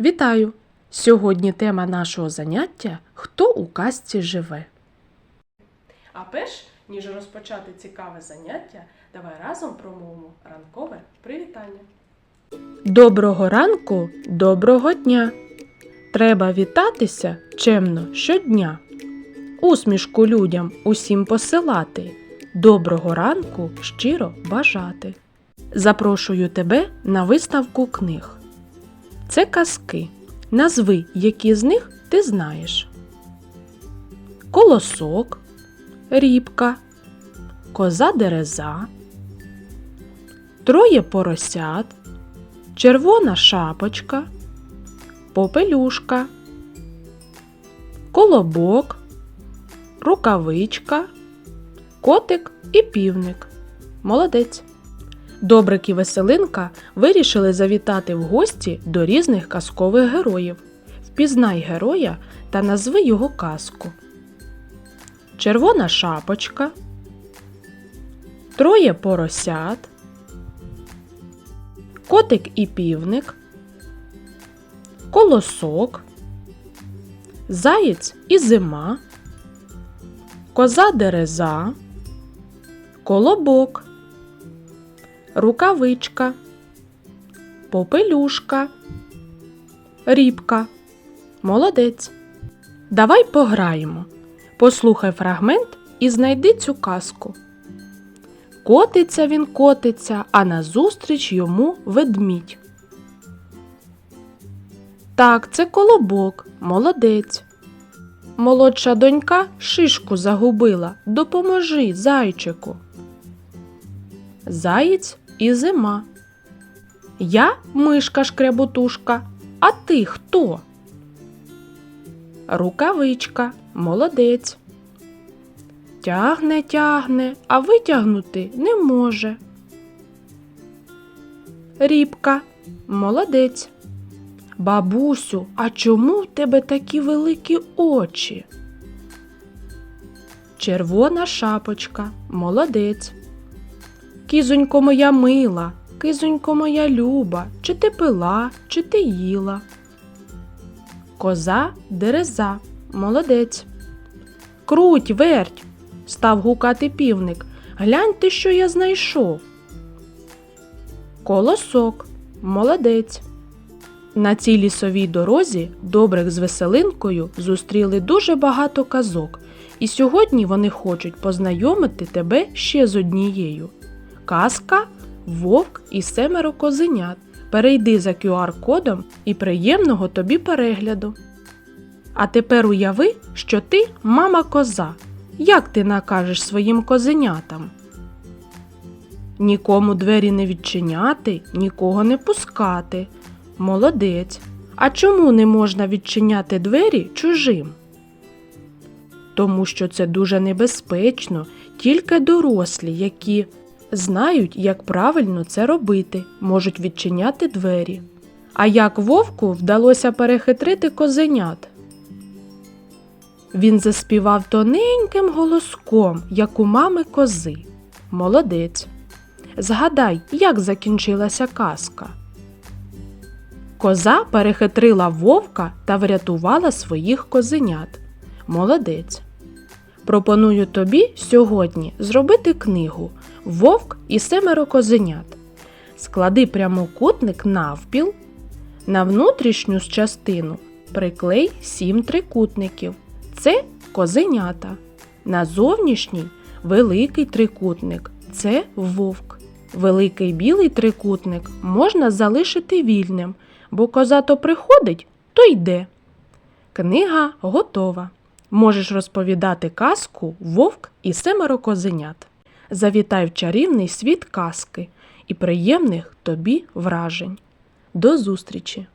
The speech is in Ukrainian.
Вітаю! Сьогодні тема нашого заняття Хто у казці живе. А перш ніж розпочати цікаве заняття, давай разом промовимо ранкове привітання. Доброго ранку, доброго дня! Треба вітатися чемно щодня. Усмішку людям усім посилати. Доброго ранку щиро бажати. Запрошую тебе на виставку книг. Це казки. Назви, які з них ти знаєш. Колосок, рібка, коза дереза, троє поросят, червона шапочка, попелюшка, колобок, рукавичка, котик і півник. Молодець. Добрик і Веселинка вирішили завітати в гості до різних казкових героїв. Впізнай героя та назви його казку. Червона шапочка, Троє поросят, Котик і півник, Колосок, Заєць і зима, Коза дереза, Колобок рукавичка, попелюшка, рібка. Молодець. Давай пограємо. Послухай фрагмент і знайди цю казку. Котиться він котиться, а назустріч йому ведмідь. Так, це колобок, молодець. Молодша донька шишку загубила. Допоможи, зайчику. Заєць і зима. Я мишка шкряботушка, а ти хто? Рукавичка, молодець. Тягне, тягне, а витягнути не може. Рібка, молодець. Бабусю, а чому в тебе такі великі очі? Червона шапочка, молодець. Кізонько моя мила, кизонько моя люба, чи ти пила, чи ти їла. Коза дереза, молодець. Круть, верть, став гукати півник. Гляньте, що я знайшов. Колосок, молодець. На цій лісовій дорозі Добрик з веселинкою зустріли дуже багато казок, і сьогодні вони хочуть познайомити тебе ще з однією. Казка Вовк і семеро козенят. Перейди за QR-кодом і приємного тобі перегляду. А тепер уяви, що ти мама коза. Як ти накажеш своїм козенятам? Нікому двері не відчиняти, нікого не пускати. Молодець. А чому не можна відчиняти двері чужим? Тому що це дуже небезпечно, тільки дорослі, які знають, як правильно це робити, можуть відчиняти двері. А як вовку вдалося перехитрити козенят? Він заспівав тоненьким голоском, як у мами кози. Молодець. Згадай, як закінчилася казка. Коза перехитрила вовка та врятувала своїх козенят. Молодець. Пропоную тобі сьогодні зробити книгу Вовк і семеро козенят. Склади прямокутник навпіл. На внутрішню частину приклей сім трикутників. Це козенята. На зовнішній великий трикутник це вовк. Великий білий трикутник можна залишити вільним, бо коза то приходить, то йде. Книга готова. Можеш розповідати казку Вовк і семеро козенят. Завітай в чарівний світ казки і приємних тобі вражень. До зустрічі!